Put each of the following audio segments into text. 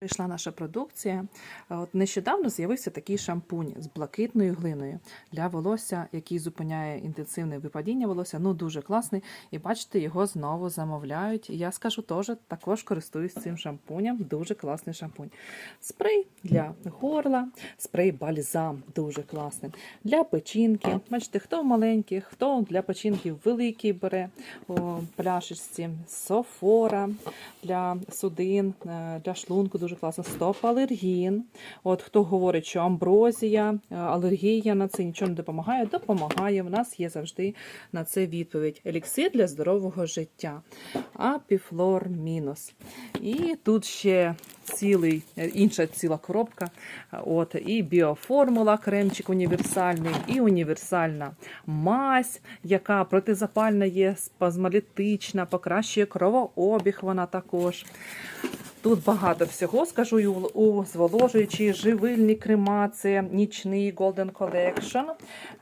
Прийшла наша продукція. От нещодавно з'явився такий шампунь з блакитною глиною для волосся, який зупиняє інтенсивне випадіння волосся. Ну дуже класний. І бачите, його знову замовляють. Я скажу теж також користуюсь цим шампунем. Дуже класний шампунь. Спрей для горла, спрей бальзам дуже класний. Для печінки. Бачите, хто маленький, хто для печінки великий бере у пляшечці, софора для судин, е, для шлунку дуже класно. Стоп-алергін. От хто говорить, що амброзія, е, алергія на це нічого не допомагає, допомагає. В нас є завжди на це відповідь. Еліксир для здорового життя. Апіфлор мінус. І тут ще цілий, е, інша ціла коробка. От, і біоформула, кремчик універсальний, і універсальна мазь, яка протизапальна є, спазмолітична, покращує кровообіг вона також. Тут багато всього, скажу, і у, зволожуючі живильні це нічний Golden Collection.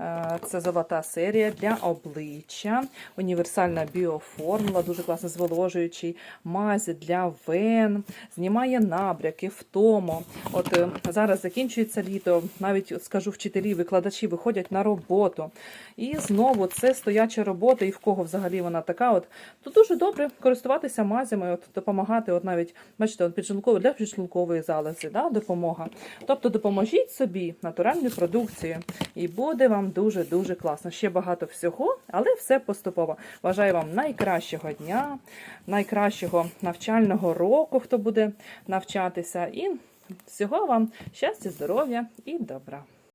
Е, Це золота серія для обличчя, універсальна біоформула, дуже класно зволожуючий, мазь для вен, знімає набряки, втому. От е, зараз закінчується літо, навіть скажу, вчителі, викладачі виходять на роботу. І знову це стояча робота, і в кого взагалі вона така. От то дуже добре користуватися мазями, от допомагати, от навіть бачите, от підшлунковий для підшлункової залози, да, допомога. Тобто допоможіть собі натуральною продукцією, і буде вам дуже дуже класно. Ще багато всього, але все поступово. Бажаю вам найкращого дня, найкращого навчального року, хто буде навчатися, і всього вам щастя, здоров'я і добра.